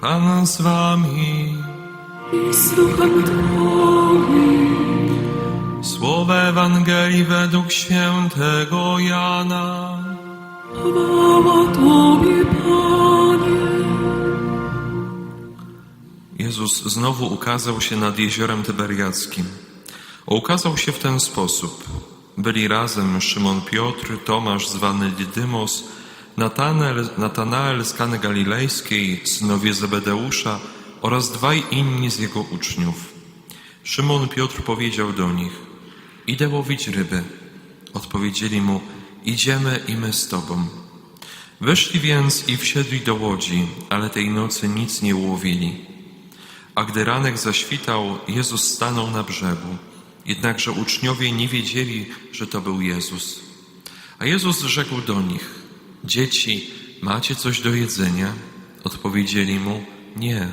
Pan z wami. i z duchem Twoim. Słowa Ewangelii według świętego Jana. Chwała Tobie, Panie. Jezus znowu ukazał się nad jeziorem Tyberiackim. Ukazał się w ten sposób. Byli razem Szymon Piotr, Tomasz zwany Dydymos, Natanael, Natanael z Kany Galilejskiej, synowie Zebedeusza oraz dwaj inni z jego uczniów. Szymon Piotr powiedział do nich, idę łowić ryby. Odpowiedzieli mu, idziemy i my z tobą. Wyszli więc i wsiedli do łodzi, ale tej nocy nic nie ułowili. A gdy ranek zaświtał, Jezus stanął na brzegu. Jednakże uczniowie nie wiedzieli, że to był Jezus. A Jezus rzekł do nich: Dzieci, macie coś do jedzenia? Odpowiedzieli mu: Nie.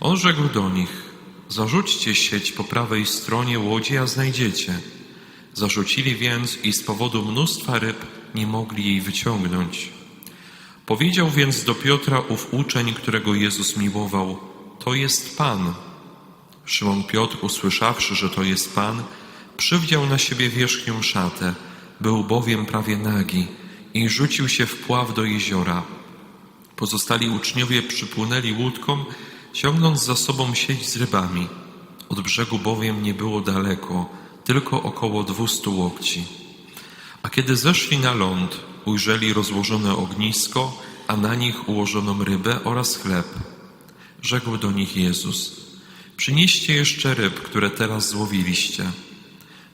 On rzekł do nich: Zarzućcie sieć po prawej stronie łodzi, a znajdziecie. Zarzucili więc i z powodu mnóstwa ryb nie mogli jej wyciągnąć. Powiedział więc do Piotra ów uczeń, którego Jezus miłował: To jest Pan. Szymon Piotr, usłyszawszy, że to jest Pan, przywdział na siebie wierzchnią szatę, był bowiem prawie nagi i rzucił się w pław do jeziora. Pozostali uczniowie przypłynęli łódką, ciągnąc za sobą sieć z rybami. Od brzegu bowiem nie było daleko, tylko około dwustu łokci. A kiedy zeszli na ląd, ujrzeli rozłożone ognisko, a na nich ułożoną rybę oraz chleb. Rzekł do nich Jezus: Przynieście jeszcze ryb, które teraz złowiliście.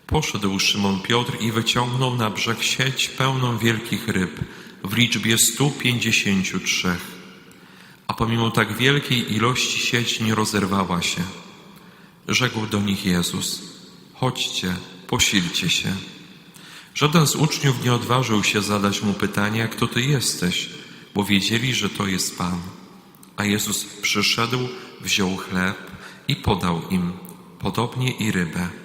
Poszedł Szymon Piotr i wyciągnął na brzeg sieć pełną wielkich ryb w liczbie stu pięćdziesięciu trzech. A pomimo tak wielkiej ilości sieć nie rozerwała się. Rzekł do nich Jezus: Chodźcie, posilcie się. Żaden z uczniów nie odważył się zadać mu pytania, kto ty jesteś, bo wiedzieli, że to jest Pan. A Jezus przyszedł, wziął chleb i podał im, podobnie i rybę.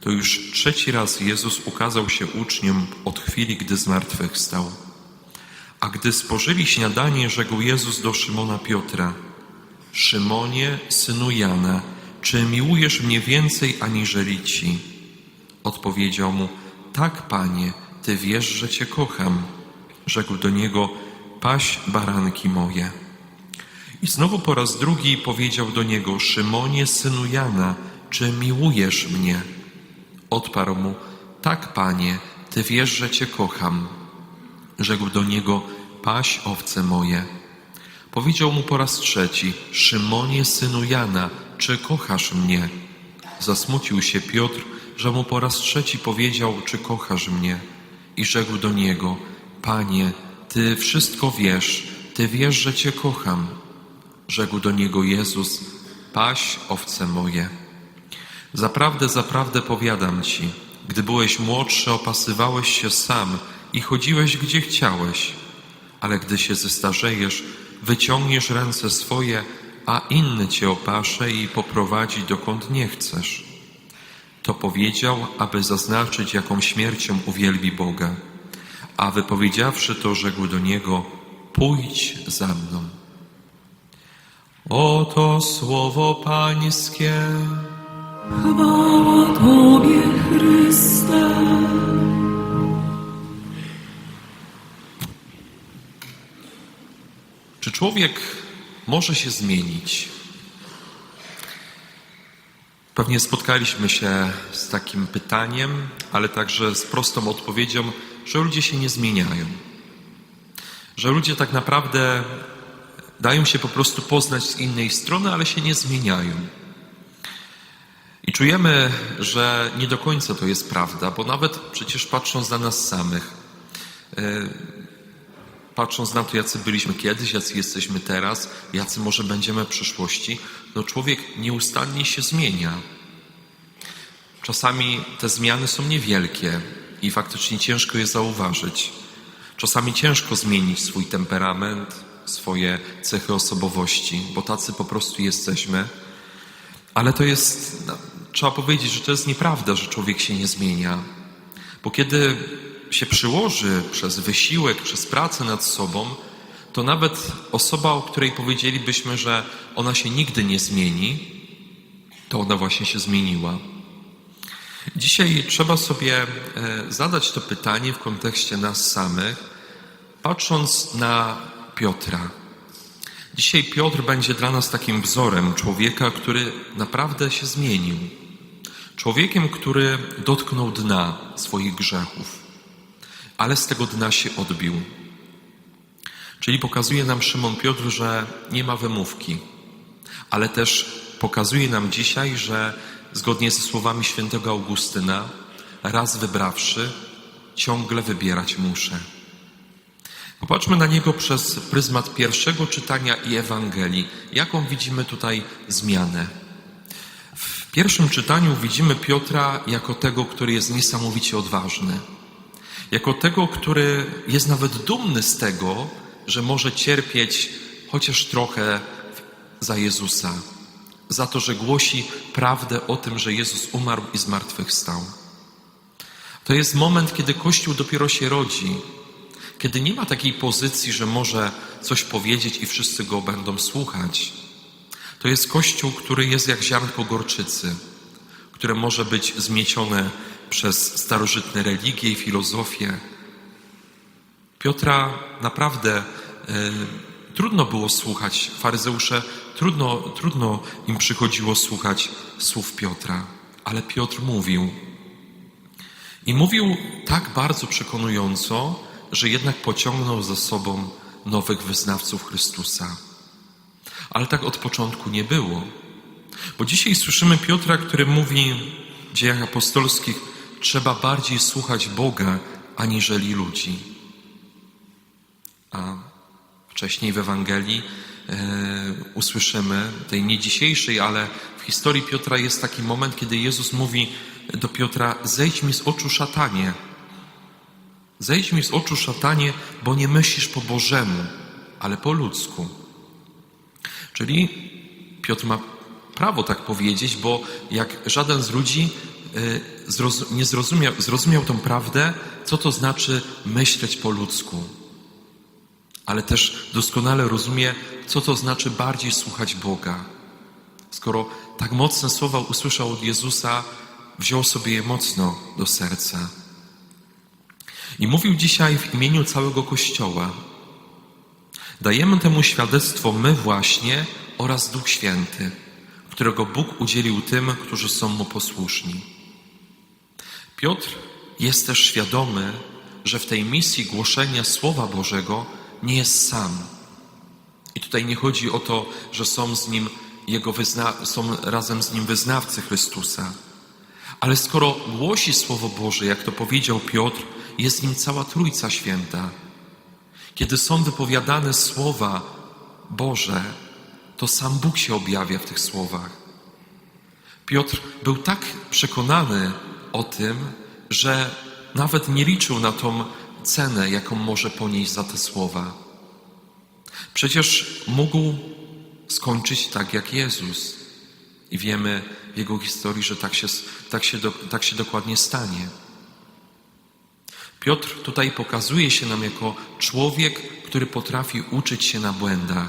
To już trzeci raz Jezus ukazał się uczniom od chwili, gdy zmartwychwstał. A gdy spożyli śniadanie, rzekł Jezus do Szymona Piotra: Szymonie, synu Jana, czy miłujesz mnie więcej aniżeli ci? Odpowiedział mu: Tak, panie, ty wiesz, że cię kocham. Rzekł do niego: Paś baranki moje. I znowu po raz drugi powiedział do niego: Szymonie, synu Jana, czy miłujesz mnie? Odparł mu: Tak, panie, ty wiesz, że cię kocham. Rzekł do niego: Paś owce moje. Powiedział mu po raz trzeci: Szymonie, synu Jana, czy kochasz mnie? Zasmucił się Piotr, że mu po raz trzeci powiedział: Czy kochasz mnie? I rzekł do niego: Panie, ty wszystko wiesz, ty wiesz, że cię kocham. Rzekł do niego Jezus: Paś owce moje. Zaprawdę, zaprawdę powiadam ci, gdy byłeś młodszy, opasywałeś się sam i chodziłeś gdzie chciałeś, ale gdy się zestarzejesz, wyciągniesz ręce swoje, a inny cię opasze i poprowadzi dokąd nie chcesz. To powiedział, aby zaznaczyć, jaką śmiercią uwielbi Boga. A wypowiedziawszy to, rzekł do niego: Pójdź za mną. Oto słowo Pańskie. Chwała Tobie, Chryste. Czy człowiek może się zmienić? Pewnie spotkaliśmy się z takim pytaniem, ale także z prostą odpowiedzią, że ludzie się nie zmieniają. Że ludzie tak naprawdę dają się po prostu poznać z innej strony, ale się nie zmieniają. I czujemy, że nie do końca to jest prawda, bo nawet przecież patrząc na nas samych, patrząc na to, jacy byliśmy kiedyś, jacy jesteśmy teraz, jacy może będziemy w przyszłości, no człowiek nieustannie się zmienia. Czasami te zmiany są niewielkie i faktycznie ciężko je zauważyć. Czasami ciężko zmienić swój temperament, swoje cechy osobowości, bo tacy po prostu jesteśmy. Ale to jest, no, trzeba powiedzieć, że to jest nieprawda, że człowiek się nie zmienia. Bo kiedy się przyłoży przez wysiłek, przez pracę nad sobą, to nawet osoba, o której powiedzielibyśmy, że ona się nigdy nie zmieni, to ona właśnie się zmieniła. Dzisiaj trzeba sobie e, zadać to pytanie w kontekście nas samych, patrząc na Piotra. Dzisiaj Piotr będzie dla nas takim wzorem człowieka, który naprawdę się zmienił. Człowiekiem, który dotknął dna swoich grzechów, ale z tego dna się odbił. Czyli pokazuje nam Szymon Piotr, że nie ma wymówki, ale też pokazuje nam dzisiaj, że zgodnie ze słowami świętego Augustyna, raz wybrawszy, ciągle wybierać muszę. Popatrzmy na niego przez pryzmat pierwszego czytania i Ewangelii. Jaką widzimy tutaj zmianę? Pierwszym czytaniu widzimy Piotra jako tego, który jest niesamowicie odważny. Jako tego, który jest nawet dumny z tego, że może cierpieć chociaż trochę za Jezusa. Za to, że głosi prawdę o tym, że Jezus umarł i zmartwychwstał. To jest moment, kiedy Kościół dopiero się rodzi, kiedy nie ma takiej pozycji, że może coś powiedzieć i wszyscy go będą słuchać. To jest Kościół, który jest jak ziarnko gorczycy, które może być zmiecione przez starożytne religie i filozofię. Piotra naprawdę e, trudno było słuchać. Faryzeusze trudno, trudno im przychodziło słuchać słów Piotra, ale Piotr mówił. I mówił tak bardzo przekonująco, że jednak pociągnął za sobą nowych wyznawców Chrystusa. Ale tak od początku nie było. Bo dzisiaj słyszymy Piotra, który mówi w dziejach apostolskich, trzeba bardziej słuchać Boga, aniżeli ludzi. A wcześniej w Ewangelii e, usłyszymy, tej nie dzisiejszej, ale w historii Piotra jest taki moment, kiedy Jezus mówi do Piotra, zejdź mi z oczu szatanie. Zejdź mi z oczu szatanie, bo nie myślisz po Bożemu, ale po ludzku. Czyli Piotr ma prawo tak powiedzieć, bo jak żaden z ludzi y, nie zrozumiał, zrozumiał tą prawdę, co to znaczy myśleć po ludzku. Ale też doskonale rozumie, co to znaczy bardziej słuchać Boga. Skoro tak mocne słowa usłyszał od Jezusa, wziął sobie je mocno do serca. I mówił dzisiaj w imieniu całego Kościoła. Dajemy temu świadectwo my właśnie oraz Duch Święty, którego Bóg udzielił tym, którzy są Mu posłuszni. Piotr jest też świadomy, że w tej misji głoszenia Słowa Bożego nie jest sam. I tutaj nie chodzi o to, że są z nim jego są razem z nim wyznawcy Chrystusa. Ale skoro głosi Słowo Boże, jak to powiedział Piotr, jest nim cała Trójca Święta. Kiedy są wypowiadane słowa Boże, to sam Bóg się objawia w tych słowach. Piotr był tak przekonany o tym, że nawet nie liczył na tą cenę, jaką może ponieść za te słowa. Przecież mógł skończyć tak jak Jezus. I wiemy w jego historii, że tak się, tak się, tak się dokładnie stanie. Piotr tutaj pokazuje się nam jako człowiek, który potrafi uczyć się na błędach,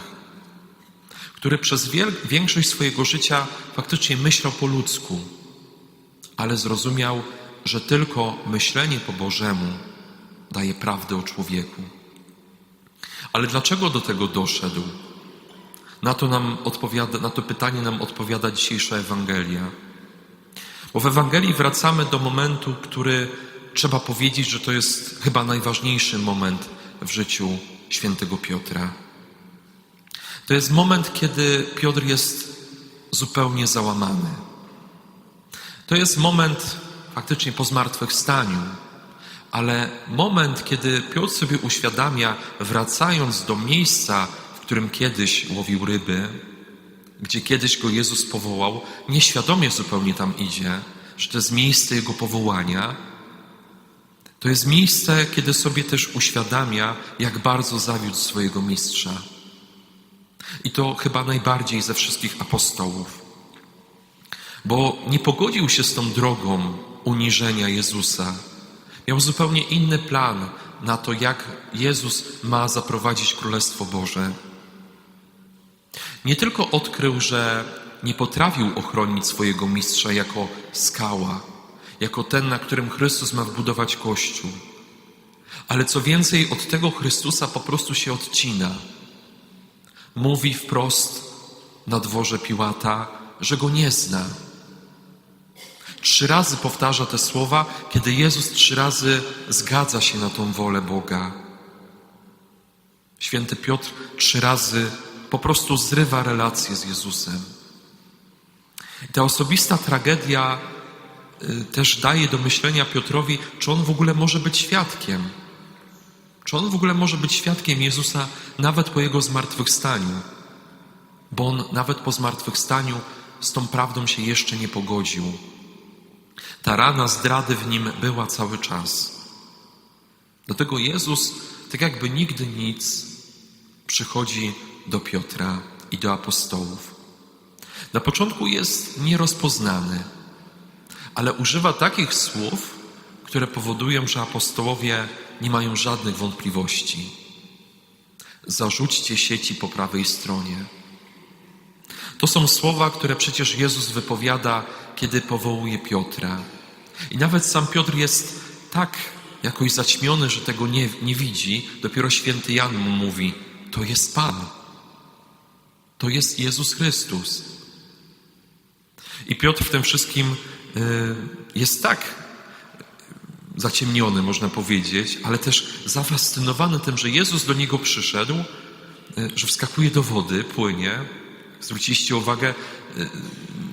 który przez większość swojego życia faktycznie myślał po ludzku, ale zrozumiał, że tylko myślenie po Bożemu daje prawdę o człowieku. Ale dlaczego do tego doszedł? Na to, nam odpowiada, na to pytanie nam odpowiada dzisiejsza Ewangelia. Bo w Ewangelii wracamy do momentu, który trzeba powiedzieć, że to jest chyba najważniejszy moment w życiu świętego Piotra. To jest moment, kiedy Piotr jest zupełnie załamany. To jest moment faktycznie po zmartwychwstaniu, ale moment, kiedy Piotr sobie uświadamia, wracając do miejsca, w którym kiedyś łowił ryby, gdzie kiedyś go Jezus powołał, nieświadomie zupełnie tam idzie, że to jest miejsce jego powołania, to jest miejsce, kiedy sobie też uświadamia, jak bardzo zawiódł swojego mistrza. I to chyba najbardziej ze wszystkich apostołów. Bo nie pogodził się z tą drogą uniżenia Jezusa. Miał zupełnie inny plan na to, jak Jezus ma zaprowadzić Królestwo Boże. Nie tylko odkrył, że nie potrafił ochronić swojego mistrza jako skała, jako ten, na którym Chrystus ma wbudować Kościół, ale co więcej, od tego Chrystusa po prostu się odcina. Mówi wprost na dworze Piłata, że go nie zna. Trzy razy powtarza te słowa, kiedy Jezus trzy razy zgadza się na tą wolę Boga. Święty Piotr trzy razy po prostu zrywa relację z Jezusem. I ta osobista tragedia też daje do myślenia Piotrowi, czy on w ogóle może być świadkiem. Czy on w ogóle może być świadkiem Jezusa nawet po jego zmartwychwstaniu? Bo on nawet po zmartwychwstaniu z tą prawdą się jeszcze nie pogodził. Ta rana zdrady w nim była cały czas. Dlatego Jezus, tak jakby nigdy nic, przychodzi do Piotra i do apostołów. Na początku jest nierozpoznany, ale używa takich słów, które powodują, że apostołowie nie mają żadnych wątpliwości. Zarzućcie sieci po prawej stronie. To są słowa, które przecież Jezus wypowiada, kiedy powołuje Piotra. I nawet sam Piotr jest tak jakoś zaćmiony, że tego nie, nie widzi. Dopiero święty Jan mu mówi: To jest Pan. To jest Jezus Chrystus. I Piotr w tym wszystkim jest tak zaciemniony, można powiedzieć, ale też zafascynowany tym, że Jezus do niego przyszedł, y, że wskakuje do wody, płynie. Zwróciliście uwagę, y,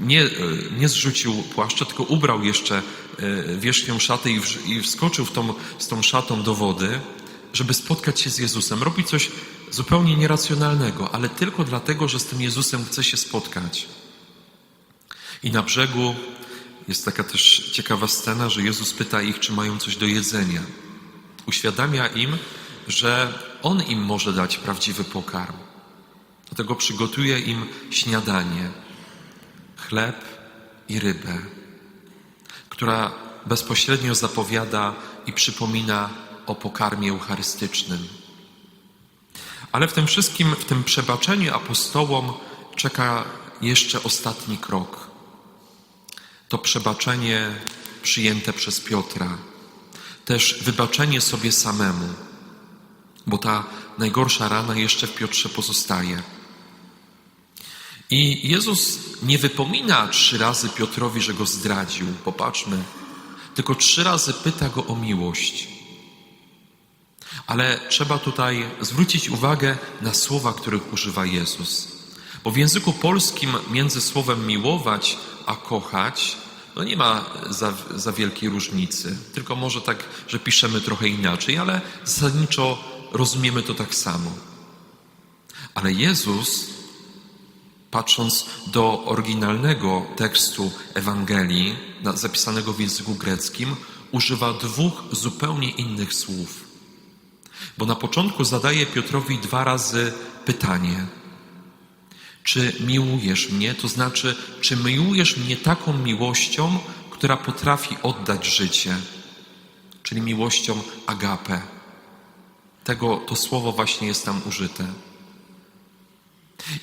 nie, y, nie zrzucił płaszcza, tylko ubrał jeszcze y, wierzchnią szatę i, wrz- i wskoczył w tą, z tą szatą do wody, żeby spotkać się z Jezusem. Robi coś zupełnie nieracjonalnego, ale tylko dlatego, że z tym Jezusem chce się spotkać. I na brzegu jest taka też ciekawa scena, że Jezus pyta ich, czy mają coś do jedzenia. Uświadamia im, że On im może dać prawdziwy pokarm. Dlatego przygotuje im śniadanie, chleb i rybę, która bezpośrednio zapowiada i przypomina o pokarmie eucharystycznym. Ale w tym wszystkim, w tym przebaczeniu apostołom czeka jeszcze ostatni krok. To przebaczenie przyjęte przez Piotra. Też wybaczenie sobie samemu, bo ta najgorsza rana jeszcze w Piotrze pozostaje. I Jezus nie wypomina trzy razy Piotrowi, że go zdradził. Popatrzmy. Tylko trzy razy pyta go o miłość. Ale trzeba tutaj zwrócić uwagę na słowa, których używa Jezus. Bo w języku polskim między słowem miłować a kochać no nie ma za, za wielkiej różnicy. Tylko może tak, że piszemy trochę inaczej, ale zasadniczo rozumiemy to tak samo. Ale Jezus, patrząc do oryginalnego tekstu Ewangelii, zapisanego w języku greckim, używa dwóch zupełnie innych słów. Bo na początku zadaje Piotrowi dwa razy pytanie: Czy miłujesz mnie? To znaczy, czy miłujesz mnie taką miłością, która potrafi oddać życie, czyli miłością agape. Tego to słowo właśnie jest tam użyte.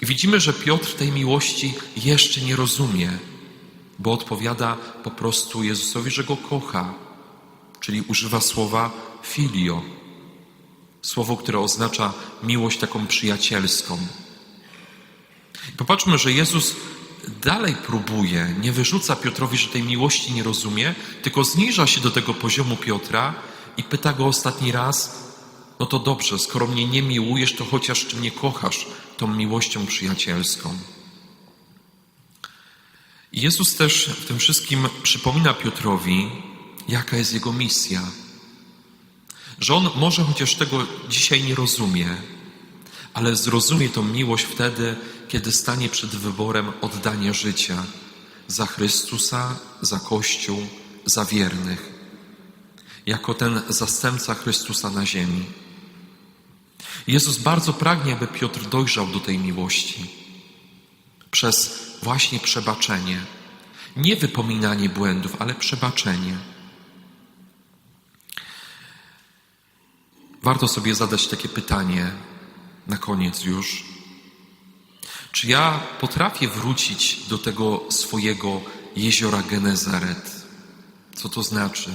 I widzimy, że Piotr tej miłości jeszcze nie rozumie, bo odpowiada po prostu Jezusowi, że go kocha, czyli używa słowa filio. Słowo, które oznacza miłość taką przyjacielską. Popatrzmy, że Jezus dalej próbuje, nie wyrzuca Piotrowi, że tej miłości nie rozumie, tylko zniża się do tego poziomu Piotra i pyta go ostatni raz: No to dobrze, skoro mnie nie miłujesz, to chociaż czy mnie kochasz tą miłością przyjacielską. Jezus też w tym wszystkim przypomina Piotrowi, jaka jest jego misja. Że on może chociaż tego dzisiaj nie rozumie, ale zrozumie tą miłość wtedy, kiedy stanie przed wyborem oddania życia za Chrystusa, za Kościół, za wiernych, jako ten zastępca Chrystusa na ziemi. Jezus bardzo pragnie, aby Piotr dojrzał do tej miłości przez właśnie przebaczenie. Nie wypominanie błędów, ale przebaczenie. warto sobie zadać takie pytanie na koniec już. Czy ja potrafię wrócić do tego swojego jeziora Genezaret? Co to znaczy?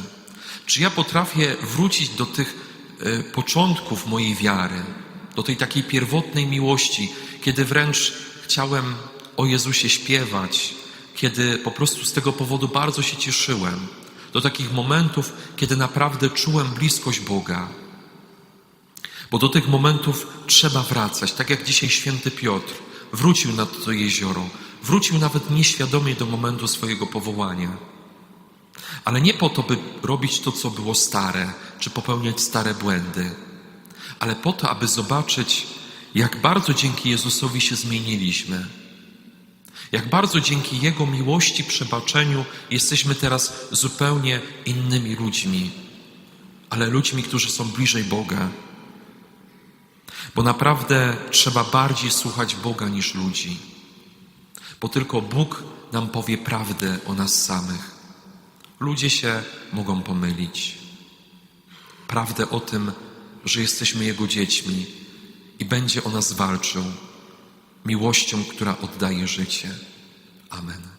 Czy ja potrafię wrócić do tych e, początków mojej wiary, do tej takiej pierwotnej miłości, kiedy wręcz chciałem o Jezusie śpiewać, kiedy po prostu z tego powodu bardzo się cieszyłem, do takich momentów, kiedy naprawdę czułem bliskość Boga. Bo do tych momentów trzeba wracać, tak jak dzisiaj święty Piotr wrócił na to jezioro, wrócił nawet nieświadomie do momentu swojego powołania. Ale nie po to, by robić to, co było stare, czy popełniać stare błędy, ale po to, aby zobaczyć, jak bardzo dzięki Jezusowi się zmieniliśmy. Jak bardzo dzięki Jego miłości, przebaczeniu jesteśmy teraz zupełnie innymi ludźmi, ale ludźmi, którzy są bliżej Boga. Bo naprawdę trzeba bardziej słuchać Boga niż ludzi, bo tylko Bóg nam powie prawdę o nas samych. Ludzie się mogą pomylić. Prawdę o tym, że jesteśmy Jego dziećmi i będzie o nas walczył miłością, która oddaje życie. Amen.